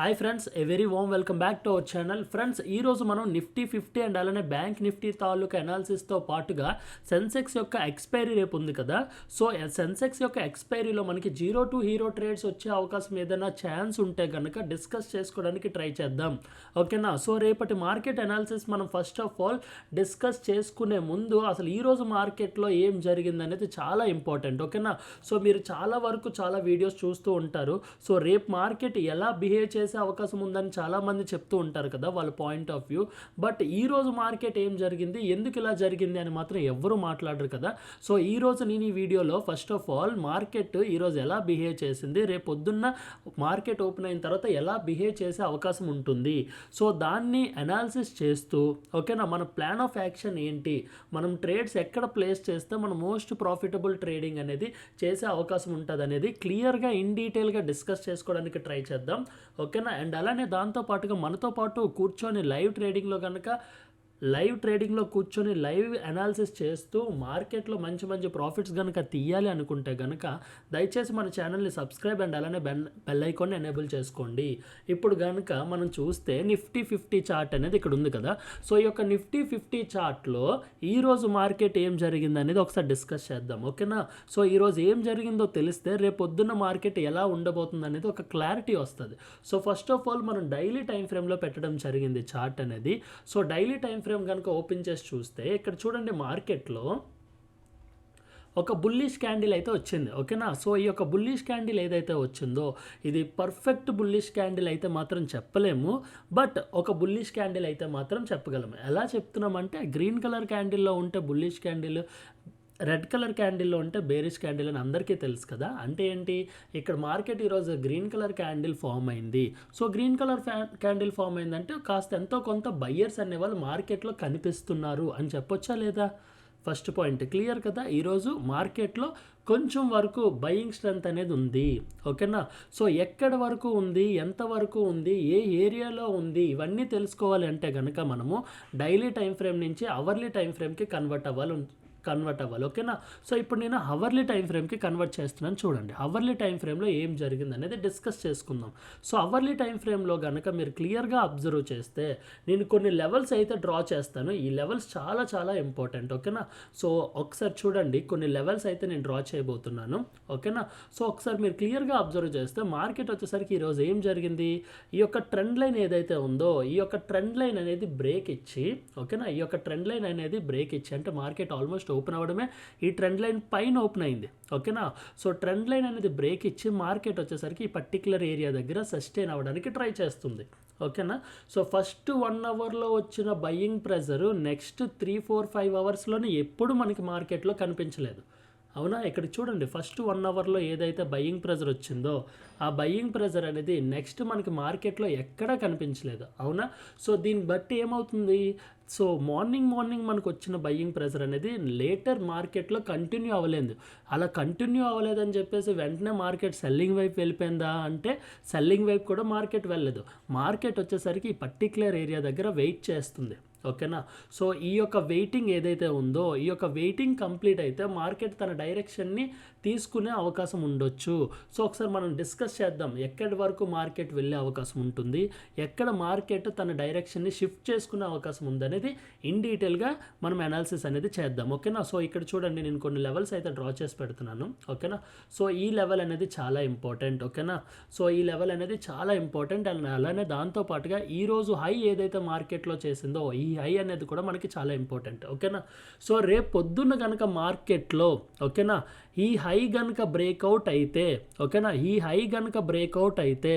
Hi friends a very warm welcome back to our channel friends ఈరోజు మనం Nifty fifty and అలానే bank Nifty తాలూకా అనాలిసిస్తో పాటుగా సెన్సెక్స్ యొక్క ఎక్స్పైరీ రేపు ఉంది కదా. సో సెన్సెక్స్ యొక్క ఎక్స్పైరీలో మనకి జీరో టు హీరో ట్రేడ్స్ వచ్చే అవకాశం ఏదైనా ఛాన్స్ ఉంటే కనుక డిస్కస్ చేసుకోవడానికి ట్రై చేద్దాం. ఓకేనా? సో రేపటి మార్కెట్ అనాలిసిస్ మనం ఫస్ట్ ఆఫ్ ఆల్ డిస్కస్ చేసుకునే ముందు అసలు ఈరోజు మార్కెట్లో ఏం జరిగింది అనేది చాలా ఇంపార్టెంట్ ఓకేనా? సో మీరు చాలా వరకు చాలా వీడియోస్ చూస్తూ ఉంటారు. సో రేపు మార్కెట్ ఎలా బిహేవ్ చేసి అవకాశం ఉందని చాలామంది చెప్తూ ఉంటారు కదా వాళ్ళ పాయింట్ ఆఫ్ వ్యూ బట్ ఈరోజు మార్కెట్ ఏం జరిగింది? ఎందుకు ఇలా జరిగింది అని మాత్రం ఎవ్వరూ మాట్లాడరు కదా. సో ఈ రోజు నేను ఈ వీడియోలో ఫస్ట్ ఆఫ్ ఆల్ మార్కెట్ ఈరోజు ఎలా బిహేవ్ చేసింది? రేపు పొద్దున్న మార్కెట్ ఓపెన్ అయిన తర్వాత ఎలా బిహేవ్ చేసే అవకాశం ఉంటుంది? సో దాన్ని అనాలిసిస్ చేస్తూ ఓకేనా మన ప్లాన్ ఆఫ్ యాక్షన్ ఏంటి? మనం ట్రేడ్స్ ఎక్కడ ప్లేస్ చేస్తే మనం మోస్ట్ ప్రాఫిటబుల్ ట్రేడింగ్ అనేది చేసే అవకాశం ఉంటుంది అనేది క్లియర్గా ఇన్ డీటెయిల్గా డిస్కస్ చేసుకోవడానికి ట్రై చేద్దాం. ఓకేనా? అండ్ అలానే దాంతో పాటుగా మనతో పాటు కూర్చొని లైవ్ ట్రేడింగ్లో కనుక లైవ్ ట్రేడింగ్లో కూర్చొని లైవ్ అనాలిసిస్ చేస్తూ మార్కెట్లో మంచి మంచి ప్రాఫిట్స్ కనుక తీయాలి అనుకుంటే కనుక దయచేసి మన ఛానల్ని సబ్స్క్రైబ్ అండ్ అలానే బెన్ బెల్ ఐకాన్ని ఎనేబుల్ చేసుకోండి. ఇప్పుడు కనుక మనం చూస్తే నిఫ్టీ ఫిఫ్టీ చార్ట్ అనేది ఇక్కడ ఉంది కదా. సో ఈ యొక్క నిఫ్టీ ఫిఫ్టీ చార్ట్లో ఈరోజు మార్కెట్ ఏం జరిగింది అనేది ఒకసారి డిస్కస్ చేద్దాం. ఓకేనా? సో ఈరోజు ఏం జరిగిందో తెలిస్తే రేపు పొద్దున్న మార్కెట్ ఎలా ఉండబోతుంది అనేది ఒక క్లారిటీ వస్తుంది. సో ఫస్ట్ ఆఫ్ ఆల్ మనం డైలీ టైం ఫ్రేమ్లో పెట్టడం జరిగింది చార్ట్ అనేది. సో డైలీ టైం ఫ్రేమ్ కనుక ఓపెన్ చేసి చూస్తే ఇక్కడ చూడండి మార్కెట్లో ఒక బుల్లిష్ క్యాండిల్ అయితే వచ్చింది ఓకేనా? సో ఈ యొక్క బుల్లిష్ క్యాండిల్ ఏదైతే వచ్చిందో ఇది పర్ఫెక్ట్ బుల్లిష్ క్యాండిల్ అయితే మాత్రం చెప్పలేము బట్ ఒక బుల్లిష్ క్యాండిల్ అయితే మాత్రం చెప్పగలము. ఎలా చెప్తున్నామంటే గ్రీన్ కలర్ క్యాండిల్లో ఉంటే బుల్లిష్ క్యాండిల్ రెడ్ కలర్ క్యాండిల్లో ఉంటే బేరిష్ క్యాండిల్ అని అందరికీ తెలుసు కదా. అంటే ఏంటి? ఇక్కడ మార్కెట్ ఈరోజు గ్రీన్ కలర్ క్యాండిల్ ఫామ్ అయింది. So green colour candle form అయిందంటే కాస్త ఎంతో కొంత బయ్యర్స్ అనేవాళ్ళు మార్కెట్లో కనిపిస్తున్నారు అని చెప్పొచ్చా లేదా? ఫస్ట్ పాయింట్ క్లియర్ కదా? ఈరోజు మార్కెట్లో కొంచెం వరకు బయింగ్ స్ట్రెంత్ అనేది ఉంది. ఓకేనా? సో ఎక్కడ వరకు ఉంది? ఎంత వరకు ఉంది? ఏ ఏరియాలో ఉంది? ఇవన్నీ తెలుసుకోవాలి అంటే కనుక మనము డైలీ టైం ఫ్రేమ్ నుంచి అవర్లీ టైం ఫ్రేమ్కి కన్వర్ట్ అవ్వాలి కన్వర్ట్ అవ్వాలి ఓకేనా సో ఇప్పుడు నేను హవర్లీ టైం ఫ్రేమ్కి కన్వర్ట్ చేస్తున్నాను చూడండి. హవర్లీ టైం ఫ్రేమ్లో ఏం జరిగింది అనేది డిస్కస్ చేసుకుందాం. సో అవర్లీ టైం ఫ్రేమ్లో కనుక మీరు క్లియర్గా అబ్జర్వ్ చేస్తే నేను కొన్ని లెవెల్స్ అయితే డ్రా చేస్తాను. ఈ లెవెల్స్ చాలా చాలా ఇంపార్టెంట్ ఓకేనా సో ఒకసారి చూడండి. కొన్ని లెవెల్స్ అయితే నేను డ్రా చేయబోతున్నాను ఓకేనా సో ఒకసారి మీరు క్లియర్గా అబ్జర్వ్ చేస్తే మార్కెట్ వచ్చేసరికి ఈరోజు ఏం జరిగింది? ఈ యొక్క ట్రెండ్ లైన్ ఏదైతే ఉందో ఈ యొక్క ట్రెండ్ లైన్ అనేది బ్రేక్ ఇచ్చి ఓకేనా ఈ యొక్క ట్రెండ్ లైన్ అనేది బ్రేక్ ఇచ్చి అంటే మార్కెట్ ఆల్మోస్ట్ ఓపెన్ అవ్వడమే. ఈ ట్రెండ్ లైన్ పైన ఓపెన్ అయింది. ఓకేనా? సో ట్రెండ్ లైన్ అనేది బ్రేక్ ఇచ్చి మార్కెట్ వచ్చేసరికి ఈ పర్టికులర్ ఏరియా దగ్గర సస్టైన్ అవ్వడానికి ట్రై చేస్తుంది. ఓకేనా? సో ఫస్ట్ వన్ అవర్లో వచ్చిన buying pressure next three four five అవర్స్లోనే ఎప్పుడు మనకి మార్కెట్లో కనిపించలేదు. అవునా? ఇక్కడ చూడండి ఫస్ట్ వన్ అవర్లో ఏదైతే బయ్యింగ్ ప్రెజర్ వచ్చిందో ఆ బయ్యింగ్ ప్రెజర్ అనేది నెక్స్ట్ మనకి మార్కెట్లో ఎక్కడా కనిపించలేదు. అవునా? సో దీన్ని బట్టి ఏమవుతుంది? సో మార్నింగ్ మార్నింగ్ మనకు వచ్చిన బయ్యింగ్ ప్రెజర్ అనేది లేటర్ మార్కెట్లో కంటిన్యూ అవ్వలేదు. అలా కంటిన్యూ అవ్వలేదని చెప్పేసి వెంటనే మార్కెట్ సెల్లింగ్ వైపు వెళ్ళిపోయిందా అంటే సెల్లింగ్ వైపు కూడా మార్కెట్ వెళ్ళలేదు. మార్కెట్ వచ్చేసరికి ఈ పర్టికులర్ ఏరియా దగ్గర వెయిట్ చేస్తుంది. ఓకేనా? సో ఈ యొక్క వెయిటింగ్ ఏదైతే ఉందో ఈ యొక్క వెయిటింగ్ కంప్లీట్ అయితే మార్కెట్ తన డైరెక్షన్ని తీసుకునే అవకాశం ఉండొచ్చు. సో ఒకసారి మనం డిస్కస్ చేద్దాం. ఎక్కడి వరకు మార్కెట్ వెళ్ళే అవకాశం ఉంటుంది? ఎక్కడ మార్కెట్ తన డైరెక్షన్ని షిఫ్ట్ చేసుకునే అవకాశం ఉందనేది ఇన్ డీటెయిల్గా మనం అనాలిసిస్ అనేది చేద్దాం. ఓకేనా? సో ఇక్కడ చూడండి నేను కొన్ని లెవెల్స్ అయితే డ్రా చేసి పెడుతున్నాను. ఓకేనా? సో ఈ లెవెల్ అనేది చాలా ఇంపార్టెంట్. ఓకేనా? సో ఈ లెవెల్ అనేది చాలా ఇంపార్టెంట్. అండ్ అలానే దాంతోపాటుగా ఈరోజు హై ఏదైతే మార్కెట్లో చేసిందో ఈ ఈ హై అనేది కూడా మనకి చాలా ఇంపార్టెంట్ ఓకేనా సో రేపు పొద్దున్న కనుక మార్కెట్లో ఓకేనా ఈ హై కనుక బ్రేక్అవుట్ అయితే ఓకేనా ఈ హై కనుక బ్రేక్అవుట్ అయితే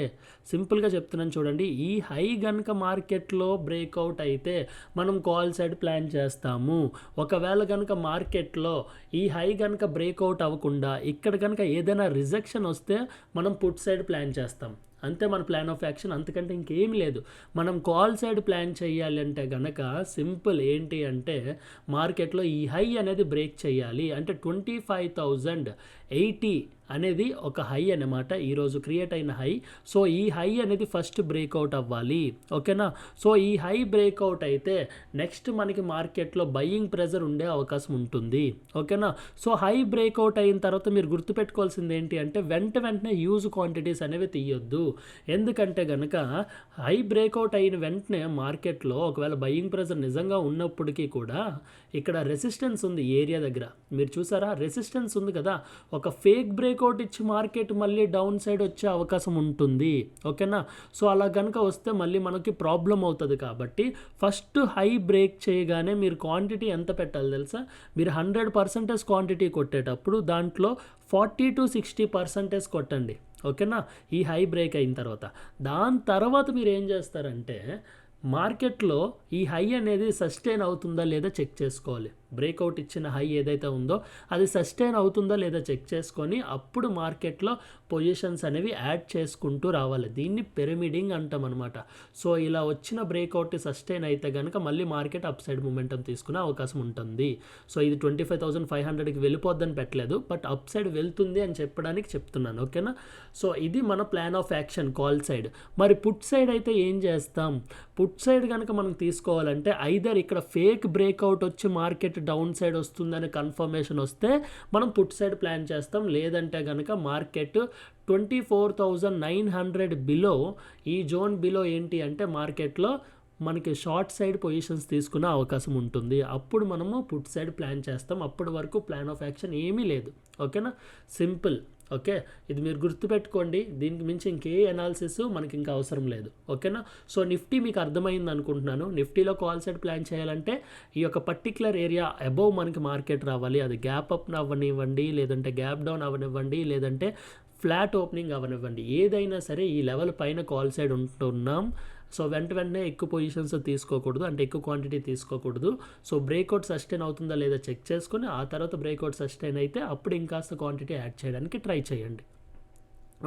సింపుల్గా చెప్తున్నాను చూడండి. ఈ హై కనుక మార్కెట్లో బ్రేక్అవుట్ అయితే మనం కాల్ సైడ్ ప్లాన్ చేస్తాము. ఒకవేళ కనుక మార్కెట్లో ఈ హై కనుక బ్రేక్అవుట్ అవ్వకుండా ఇక్కడ కనుక ఏదైనా రిజెక్షన్ వస్తే మనం పుట్ సైడ్ ప్లాన్ చేస్తాం. అంతే మన ప్లాన్ ఆఫ్ యాక్షన్ అంతకంటే ఇంకేం లేదు. మనం కాల్ సైడ్ ప్లాన్ చేయాలి అంటే గనక సింపుల్ ఏంటి అంటే మార్కెట్లో ఈ హై అనేది బ్రేక్ చేయాలి. అంటే ట్వంటీ ఫైవ్ థౌజండ్ ఎయిటీ అనేది ఒక హై అన్నమాట. ఈరోజు క్రియేట్ అయిన హై. సో ఈ హై అనేది ఫస్ట్ బ్రేక్అవుట్ అవ్వాలి. ఓకేనా? సో ఈ హై బ్రేక్అవుట్ అయితే నెక్స్ట్ మనకి మార్కెట్లో బయ్యింగ్ ప్రెజర్ ఉండే అవకాశం ఉంటుంది. ఓకేనా? సో హై బ్రేక్అవుట్ అయిన తర్వాత మీరు గుర్తుపెట్టుకోవాల్సింది ఏంటి అంటే వెంట వెంటనే యూజ్ క్వాంటిటీస్ అనేవి తీయొద్దు. ఎందుకంటే కనుక హై బ్రేక్అవుట్ అయిన వెంటనే మార్కెట్లో ఒకవేళ బయ్యింగ్ ప్రెజర్ నిజంగా ఉన్నప్పటికీ కూడా ఇక్కడ రెసిస్టెన్స్ ఉంది ఏరియా దగ్గర. మీరు చూసారా? రెసిస్టెన్స్ ఉంది కదా? ఒక ఒక ఫేక్ బ్రేక్అవుట్ ఇచ్చి మార్కెట్ మళ్ళీ డౌన్ సైడ్ వచ్చే అవకాశం ఉంటుంది. ఓకేనా? సో అలా కనుక వస్తే మళ్ళీ మనకి ప్రాబ్లం అవుతుంది కాబట్టి ఫస్ట్ హై బ్రేక్ చేయగానే మీరు క్వాంటిటీ ఎంత పెట్టాలి తెలుసా? మీరు హండ్రెడ్ పర్సెంటేజ్ క్వాంటిటీ కొట్టేటప్పుడు దాంట్లో ఫార్టీ టు సిక్స్టీ పర్సెంటేజ్ కొట్టండి. ఓకేనా? ఈ హై బ్రేక్ అయిన తర్వాత. దాని తర్వాత మీరు ఏం చేస్తారంటే మార్కెట్లో ఈ హై అనేది సస్టైన్ అవుతుందా లేదా చెక్ చేసుకోవాలి. బ్రేక్అవుట్ ఇచ్చిన హై ఏదైతే ఉందో అది సస్టైన్ అవుతుందా లేదా చెక్ చేసుకొని అప్పుడు మార్కెట్లో పొజిషన్స్ అనేవి యాడ్ చేసుకుంటూ రావాలి. దీన్ని పిరమిడింగ్ అంటాం అనమాట సో ఇలా వచ్చిన బ్రేక్అవుట్ సస్టైన్ అయితే కనుక మళ్ళీ మార్కెట్ అప్ సైడ్ మూమెంటం తీసుకునే అవకాశం ఉంటుంది. సో ఇది ట్వంటీ ఫైవ్ థౌసండ్ ఫైవ్ హండ్రెడ్కి వెళ్ళిపోద్దని పెట్టలేదు. బట్ అప్ సైడ్ వెళ్తుంది అని చెప్పడానికి చెప్తున్నాను. ఓకేనా? సో ఇది మన plan of action call side. మరి పుట్ సైడ్ అయితే ఏం చేస్తాం? పుట్ సైడ్ కనుక మనం తీసుకోవాలంటే ఐదర్ ఇక్కడ ఫేక్ బ్రేక్అవుట్ వచ్చి మార్కెట్ డౌన్ సైడ్ వస్తుందని కన్ఫర్మేషన్ వస్తే మనం పుట్ సైడ్ ప్లాన్ చేస్తాం. లేదంటే కనుక market twenty four thousand nine hundred below ఈ జోన్ బిలో ఏంటి అంటే మార్కెట్లో మనకి షార్ట్ సైడ్ పొజిషన్స్ తీసుకునే అవకాశం ఉంటుంది. అప్పుడు మనము పుట్ సైడ్ ప్లాన్ చేస్తాం. అప్పటి వరకు ప్లాన్ ఆఫ్ యాక్షన్ ఏమీ లేదు. ఓకేనా? సింపుల్. ఓకే? ఇది మీరు గుర్తుపెట్టుకోండి. దీనికి మించి ఇంకే అనాలిసిస్ మనకి ఇంకా అవసరం లేదు. ఓకేనా? సో నిఫ్టీ మీకు అర్థమైంది అనుకుంటున్నాను. నిఫ్టీలో కాల్ సైడ్ ప్లాన్ చేయాలంటే ఈ యొక్క పర్టికులర్ ఏరియా అబౌవ్ మనకి మార్కెట్ రావాలి. అది గ్యాప్ అప్ అవ్వనివ్వండి లేదంటే గ్యాప్ డౌన్ అవ్వనివ్వండి లేదంటే ఫ్లాట్ ఓపెనింగ్ అవనివ్వండి ఏదైనా సరే ఈ లెవెల్ పైన కాల్ సైడ్ ఉంటున్నాం. సో వెంట వెంటనే ఎక్కువ పొజిషన్స్ తీసుకోకూడదు. అంటే ఎక్కువ క్వాంటిటీ తీసుకోకూడదు. సో బ్రేక్అవుట్ సస్టైన్ అవుతుందా లేదా చెక్ చేసుకొని ఆ తర్వాత బ్రేక్అవుట్ సస్టైన్ అయితే అప్పుడు ఇంకాస్త క్వాంటిటీ యాడ్ చేయడానికి ట్రై చేయండి.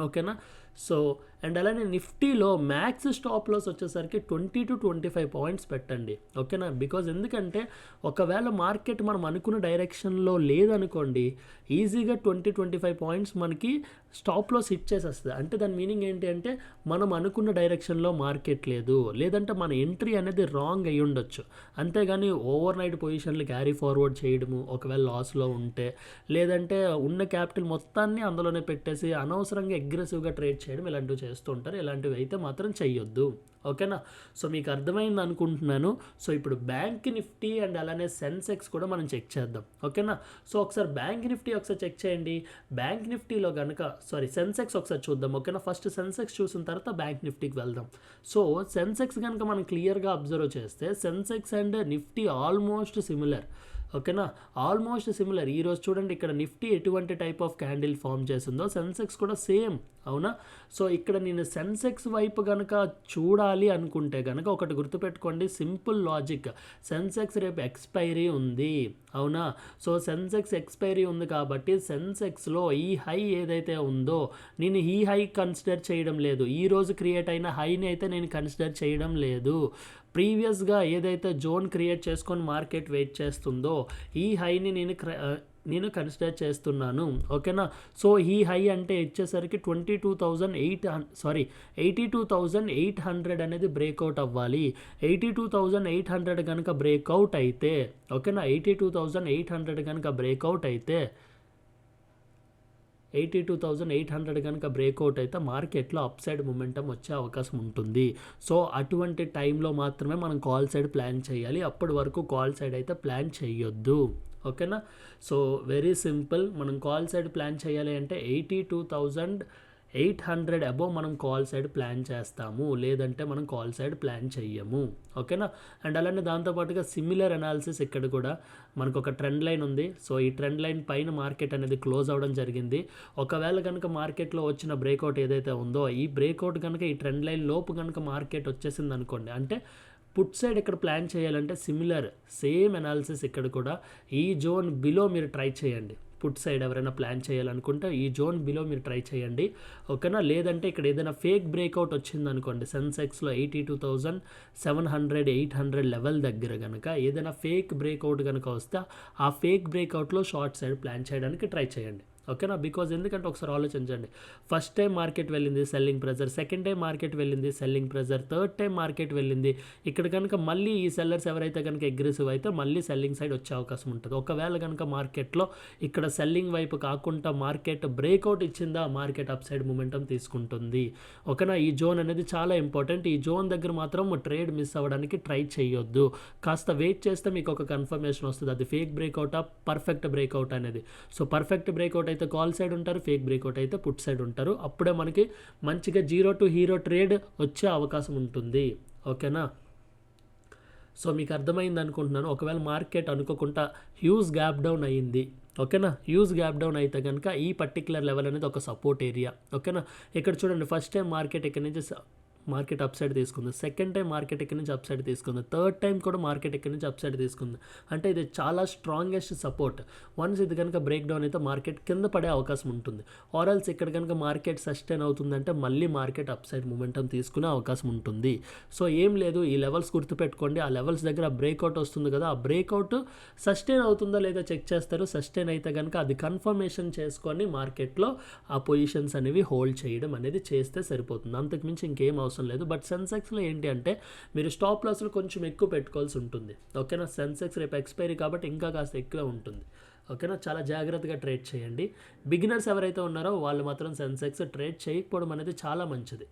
ఓకేనా సో అండ్ అలానే నిఫ్టీలో మ్యాక్స్ స్టాప్ లాస్ వచ్చేసరికి twenty two twenty five points పెట్టండి. ఓకేనా? బికాజ్ ఎందుకంటే ఒకవేళ మార్కెట్ మనం అనుకున్న డైరెక్షన్లో లేదనుకోండి ఈజీగా ట్వంటీ ట్వంటీ ఫైవ్ పాయింట్స్ మనకి స్టాప్ లాస్ హిట్ చేసేస్తుంది. అంటే దాని మీనింగ్ ఏంటి అంటే మనం అనుకున్న డైరెక్షన్లో మార్కెట్ లేదు. లేదంటే మన ఎంట్రీ అనేది రాంగ్ అయి ఉండొచ్చు. అంతేగాని ఓవర్ నైట్ పొజిషన్లు క్యారీ ఫార్వర్డ్ చేయడము ఒకవేళ లాస్లో ఉంటే లేదంటే ఉన్న క్యాపిటల్ మొత్తాన్ని అందులోనే పెట్టేసి అనవసరంగా అగ్రెసివ్గా ట్రేడ్ చేయడం ఇలాంటివి చేస్తూ ఉంటారు. ఇలాంటివి అయితే మాత్రం చేయొద్దు ఓకేనా? సో మీకు అర్థమైంది అనుకుంటున్నాను. సో ఇప్పుడు బ్యాంక్ నిఫ్టీ అండ్ అలానే సెన్సెక్స్ కూడా మనం చెక్ చేద్దాం. ఓకేనా? సో ఒకసారి బ్యాంక్ నిఫ్టీ ఒకసారి చెక్ చేయండి. బ్యాంక్ నిఫ్టీలో కనుక సారీ సెన్సెక్స్ ఒకసారి చూద్దాం. ఓకేనా? ఫస్ట్ సెన్సెక్స్ చూసిన తర్వాత బ్యాంక్ నిఫ్టీకి వెళ్దాం. సో సెన్సెక్స్ కనుక మనం క్లియర్గా అబ్జర్వ్ చేస్తే Sensex and Nifty almost similar. ఓకేనా? Almost similar. ఈరోజు చూడండి ఇక్కడ నిఫ్టీ ఎటువంటి టైప్ ఆఫ్ క్యాండిల్ ఫామ్ చేసిందో సెన్సెక్స్ కూడా సేమ్. అవునా? సో ఇక్కడ నేను సెన్సెక్స్ వైపు కనుక చూడాలి అనుకుంటే కనుక ఒకటి గుర్తుపెట్టుకోండి సింపుల్ లాజిక్. సెన్సెక్స్ రేపు ఎక్స్పైరీ ఉంది అవునా? సో సెన్సెక్స్ ఎక్స్పైరీ ఉంది కాబట్టి సెన్సెక్స్లో ఈ హై ఏదైతే ఉందో నేను ఈ హై కన్సిడర్ చేయడం లేదు. ఈ రోజు క్రియేట్ అయిన హైని అయితే నేను కన్సిడర్ చేయడం లేదు. ప్రీవియస్గా ఏదైతే జోన్ క్రియేట్ చేసుకొని మార్కెట్ వెయిట్ చేస్తుందో ఈ హైని నేను క్ర- నేను కన్సిడర్ చేస్తున్నాను. ఓకేనా? సో ఈ హై అంటే వచ్చేసరికి twenty two thousand eight sorry eighty two thousand eight hundred అనేది బ్రేక్అవుట్ అవ్వాలి. Eighty two thousand eight hundred కనుక బ్రేక్అవుట్ అయితే ఓకేనా? Eighty two thousand eight hundred కనుక బ్రేక్అవుట్ అయితే eighty two thousand eight hundred కనుక బ్రేక్అవుట్ అయితే మార్కెట్లో అప్ సైడ్ మూమెంటం వచ్చే అవకాశం ఉంటుంది. సో అటువంటి టైంలో మాత్రమే మనం కాల్ సైడ్ ప్లాన్ చేయాలి. అప్పటి వరకు కాల్ సైడ్ అయితే ప్లాన్ చేయొద్దు. ఓకేనా? సో వెరీ సింపుల్ మనం కాల్ సైడ్ ప్లాన్ చేయాలి అంటే eighty two thousand eight hundred above మనం కాల్ సైడ్ ప్లాన్ చేస్తాము. లేదంటే మనం కాల్ సైడ్ ప్లాన్ చెయ్యము. ఓకేనా? అండ్ అలానే దాంతోపాటుగా సిమిలర్ అనాలిసిస్ ఇక్కడ కూడా మనకు ఒక ట్రెండ్ లైన్ ఉంది. సో ఈ ట్రెండ్ లైన్ పైన మార్కెట్ అనేది క్లోజ్ అవ్వడం జరిగింది. ఒకవేళ కనుక మార్కెట్లో వచ్చిన బ్రేక్అవుట్ ఏదైతే ఉందో ఈ బ్రేక్అవుట్ కనుక ఈ ట్రెండ్ లైన్ లోపు కనుక మార్కెట్ వచ్చేసింది అనుకోండి అంటే పుట్ సైడ్ ఇక్కడ ప్లాన్ చేయాలంటే సిమిలర్ సేమ్ అనాలిసిస్ ఇక్కడ కూడా ఈ జోన్ బిలో మీరు ట్రై చేయండి. పుట్ సైడ్ ఎవరైనా ప్లాన్ చేయాలనుకుంటే ఈ జోన్ బిలో మీరు ట్రై చేయండి. ఓకేనా? లేదంటే ఇక్కడ ఏదైనా ఫేక్ బ్రేక్అవుట్ వచ్చిందనుకోండి సెన్సెక్స్లో eighty two thousand seven hundred eight hundred level దగ్గర కనుక ఏదైనా ఫేక్ బ్రేక్అవుట్ కనుక వస్తే ఆ ఫేక్ బ్రేక్అవుట్లో షార్ట్ సైడ్ ప్లాన్ చేయడానికి ట్రై చేయండి. ఓకేనా? బికాజ్ ఎందుకంటే ఒకసారి ఆలోచించండి. ఫస్ట్ టైం మార్కెట్ వెళ్ళింది selling pressure second time market వెళ్ళింది selling pressure third time market వెళ్ళింది. ఇక్కడ కనుక మళ్ళీ ఈ సెల్లర్స్ ఎవరైతే కనుక అగ్రెసివ్ అయితే మళ్ళీ సెల్లింగ్ సైడ్ వచ్చే అవకాశం ఉంటుంది. ఒకవేళ కనుక మార్కెట్లో ఇక్కడ సెల్లింగ్ వైపు కాకుండా మార్కెట్ బ్రేక్అవుట్ ఇచ్చిందా మార్కెట్ అప్ సైడ్ మూమెంటం తీసుకుంటుంది. ఓకేనా? ఈ జోన్ అనేది చాలా ఇంపార్టెంట్ ఈ జోన్ దగ్గర మాత్రం ట్రేడ్ మిస్ అవ్వడానికి ట్రై చేయొద్దు. కాస్త వెయిట్ చేస్తే మీకు ఒక కన్ఫర్మేషన్ వస్తుంది. అది ఫేక్ బ్రేక్అవుటా పర్ఫెక్ట్ బ్రేక్అవుట్ అనేది. సో పర్ఫెక్ట్ బ్రేక్అవుట్ అయితే కాల్ సైడ్ ఉంటారు ఫేక్ బ్రేక్అవుట్ అయితే పుట్ సైడ్ ఉంటారు. అప్పుడే మనకి మంచిగా జీరో టు హీరో ట్రేడ్ వచ్చే అవకాశం ఉంటుంది. ఓకేనా? సో మీకు అర్థమైంది అనుకుంటున్నాను. ఒకవేళ మార్కెట్ అనుకోకుండా హ్యూజ్ గ్యాప్ డౌన్ అయ్యింది. ఓకేనా? హ్యూజ్ గ్యాప్ డౌన్ అయితే కనుక ఈ పర్టికులర్ లెవెల్ అనేది ఒక సపోర్ట్ ఏరియా. ఓకేనా? ఇక్కడ చూడండి ఫస్ట్ టైం మార్కెట్ ఇక్కడ నుంచి మార్కెట్ అప్ సైడ్ తీసుకుంది. సెకండ్ టైం మార్కెట్ ఇక్కడ నుంచి అప్ సైడ్ తీసుకుంది. థర్డ్ టైం కూడా మార్కెట్ ఇక్కడ నుంచి అప్ సైడ్ తీసుకుంది. అంటే ఇది చాలా స్ట్రాంగెస్ట్ సపోర్ట్ వన్స్ ఇది కనుక బ్రేక్ డౌన్ అయితే మార్కెట్ కింద పడే అవకాశం ఉంటుంది. ఆర్ఎల్స్ ఇక్కడ కనుక మార్కెట్ సస్టైన్ అవుతుందంటే మళ్ళీ మార్కెట్ అప్ సైడ్ మూమెంటం తీసుకునే అవకాశం ఉంటుంది. సో ఏం లేదు. ఈ లెవెల్స్ గుర్తుపెట్టుకోండి. ఆ లెవెల్స్ దగ్గర బ్రేక్అవుట్ వస్తుంది కదా. ఆ బ్రేక్అవుట్ సస్టైన్ అవుతుందా లేదా చెక్ చేస్తారు. సస్టైన్ అయితే కనుక అది కన్ఫర్మేషన్ చేసుకొని మార్కెట్లో ఆ పొజిషన్స్ అనేవి హోల్డ్ చేయడం అనేది చేస్తే సరిపోతుంది. అంతకుమించి ఇంకేం అవసరం లేదు. బట్ సెన్సెక్స్లో ఏంటి అంటే మీరు స్టాప్ లాస్లు కొంచెం ఎక్కువ పెట్టుకోవాల్సి ఉంటుంది. ఓకేనా? సెన్సెక్స్ రేపు ఎక్స్పైరీ కాబట్టి ఇంకా కాస్త ఎక్కువ ఉంటుంది. ఓకేనా? చాలా జాగ్రత్తగా ట్రేడ్ చేయండి. బిగినర్స్ ఎవరైతే ఉన్నారో వాళ్ళు మాత్రం సెన్సెక్స్ ట్రేడ్ చేయకపోవడం అనేది చాలా మంచిది.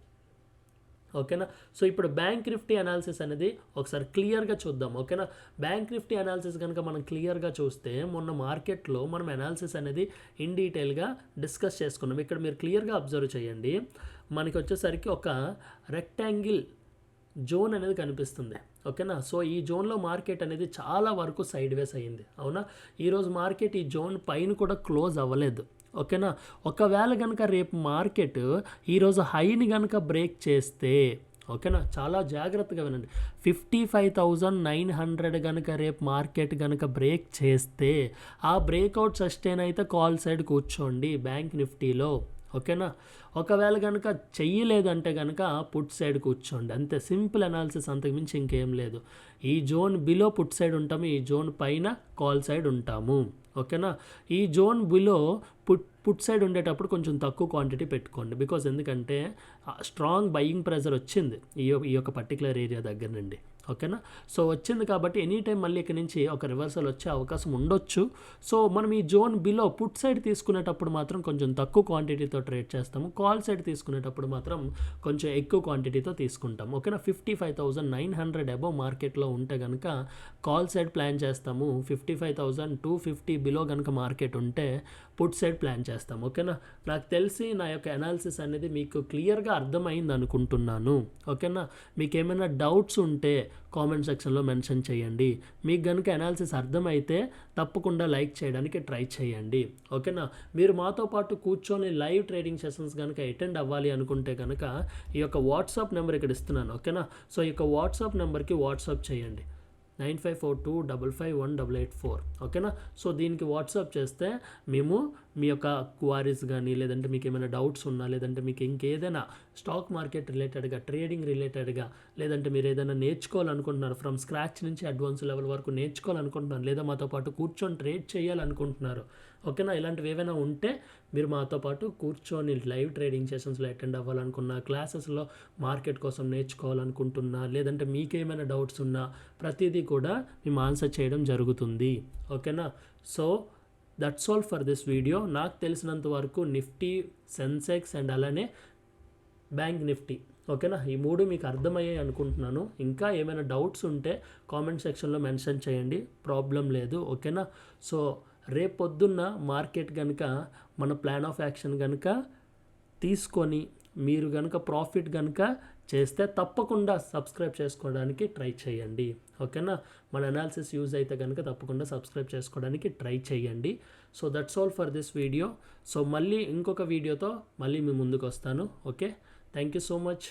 ఓకేనా? సో ఇప్పుడు బ్యాంక్ నిఫ్టీ అనాలిసిస్ అనేది ఒకసారి క్లియర్గా చూద్దాం. ఓకేనా? బ్యాంక్ నిఫ్టీ అనాలిసిస్ కనుక మనం క్లియర్గా చూస్తే మొన్న మార్కెట్లో మనం అనాలిసిస్ అనేది ఇన్ డీటెయిల్గా డిస్కస్ చేసుకున్నాం. ఇక్కడ మీరు క్లియర్గా అబ్జర్వ్ చేయండి. మనకి వచ్చేసరికి ఒక రెక్టాంగిల్ జోన్ అనేది కనిపిస్తుంది. ఓకేనా? సో ఈ జోన్లో మార్కెట్ అనేది చాలా వరకు సైడ్ వేస్ అయ్యింది. అవునా? ఈరోజు మార్కెట్ ఈ జోన్ పైన కూడా క్లోజ్ అవ్వలేదు. ఓకేనా? ఒకవేళ కనుక రేపు మార్కెట్ ఈరోజు హైని కనుక బ్రేక్ చేస్తే ఓకేనా? చాలా జాగ్రత్తగా వినండి. Fifty five thousand nine hundred కనుక రేపు మార్కెట్ కనుక బ్రేక్ చేస్తే ఆ బ్రేక్అవుట్ సస్టైన్ అయితే కాల్ సైడ్ కూర్చోండి బ్యాంక్ నిఫ్టీలో ఓకేనా? ఒకవేళ కనుక చెయ్యలేదంటే కనుక పుట్ సైడ్ కూర్చోండి. అంతే సింపుల్ అనాలిసిస్ అంతకుమించి ఇంకేం లేదు. ఈ జోన్ బిలో పుట్ సైడ్ ఉంటాము ఈ జోన్ పైన కాల్ సైడ్ ఉంటాము. ఓకేనా? ఈ zone below put put side ఉండేటప్పుడు కొంచెం తక్కువ క్వాంటిటీ పెట్టుకోండి. బికాజ్ ఎందుకంటే స్ట్రాంగ్ బయింగ్ ప్రెజర్ వచ్చింది ఈ ఈ యొక్క పర్టికులర్ ఏరియా దగ్గర నుండి. ఓకేనా? సో వచ్చింది కాబట్టి ఎనీ టైం మళ్ళీ ఇక్కడ నుంచి ఒక రివర్సల్ వచ్చే అవకాశం ఉండొచ్చు. సో మనం ఈ జోన్ బిలో పుట్ సైడ్ తీసుకునేటప్పుడు మాత్రం కొంచెం తక్కువ క్వాంటిటీతో ట్రేడ్ చేస్తాము. కాల్ సైడ్ తీసుకునేటప్పుడు మాత్రం కొంచెం ఎక్కువ క్వాంటిటీతో తీసుకుంటాం. ఓకేనా? Fifty five thousand nine hundred above మార్కెట్లో ఉంటే కనుక కాల్ సైడ్ ప్లాన్ చేస్తాము. Fifty five thousand two fifty below కనుక మార్కెట్ ఉంటే పుట్ సైడ్ ప్లాన్ చేస్తాం ఓకేనా? నాకు తెలిసి నా యొక్క అనాలిసిస్ అనేది మీకు క్లియర్గా అర్థమైంది అనుకుంటున్నాను ఓకేనా? మీకు ఏమైనా డౌట్స్ ఉంటే కామెంట్ సెక్షన్లో మెన్షన్ చేయండి. మీకు కనుక అనాలిసిస్ అర్థమైతే తప్పకుండా లైక్ చేయడానికి ట్రై చేయండి ఓకేనా? మీరు మాతో పాటు కూర్చొని లైవ్ ట్రేడింగ్ సెషన్స్ కనుక అటెండ్ అవ్వాలి అనుకుంటే కనుక ఈ యొక్క వాట్సాప్ నెంబర్ ఇక్కడ ఇస్తున్నాను ఓకేనా? సో ఈ యొక్క వాట్సాప్ నెంబర్కి వాట్సాప్ చేయండి. Nine five four two double five one double eight four. ఓకేనా? సో దీనికి వాట్సాప్ చేస్తే మేము మీ యొక్క క్వారీస్ కానీ లేదంటే మీకు ఏమైనా డౌట్స్ ఉన్నా లేదంటే మీకు ఇంకేదైనా స్టాక్ మార్కెట్ రిలేటెడ్గా ట్రేడింగ్ రిలేటెడ్గా లేదంటే మీరు ఏదైనా నేర్చుకోవాలనుకుంటున్నారు ఫ్రమ్ స్క్రాచ్ నుంచి అడ్వాన్స్ లెవెల్ వరకు నేర్చుకోవాలనుకుంటున్నారు లేదా మాతో పాటు కూర్చొని ట్రేడ్ చేయాలనుకుంటున్నారు ఓకేనా? ఇలాంటివి ఏవైనా ఉంటే మీరు మాతో పాటు కూర్చొని లైవ్ ట్రేడింగ్ సెషన్స్లో అటెండ్ అవ్వాలనుకున్నా క్లాసెస్లో మార్కెట్ కోసం నేర్చుకోవాలనుకుంటున్నా లేదంటే మీకేమైనా డౌట్స్ ఉన్నా ప్రతిదీ కూడా మేము ఆన్సర్ చేయడం జరుగుతుంది. ఓకేనా? So that's all for this video నాకు తెలిసినంత వరకు నిఫ్టీ సెన్సెక్స్ అండ్ అలానే బ్యాంక్ నిఫ్టీ. ఓకేనా? ఈ మూడు మీకు అర్థమయ్యాయి అనుకుంటున్నాను. ఇంకా ఏమైనా డౌట్స్ ఉంటే కామెంట్ సెక్షన్లో మెన్షన్ చేయండి. ప్రాబ్లం లేదు. ఓకేనా? సో రేపొద్దున్న మార్కెట్ కనుక మన ప్లాన్ ఆఫ్ యాక్షన్ కనుక తీసుకొని మీరు కనుక ప్రాఫిట్ కనుక చేస్తే తప్పకుండా సబ్స్క్రైబ్ చేసుకోవడానికి ట్రై చేయండి. ఓకేనా? మన అనాలిసిస్ యూజ్ అయితే కనుక తప్పకుండా సబ్స్క్రైబ్ చేసుకోవడానికి ట్రై చేయండి. So that's all for this video so మళ్ళీ ఇంకొక వీడియోతో మళ్ళీ మీ ముందుకు వస్తాను okay? Thank you so much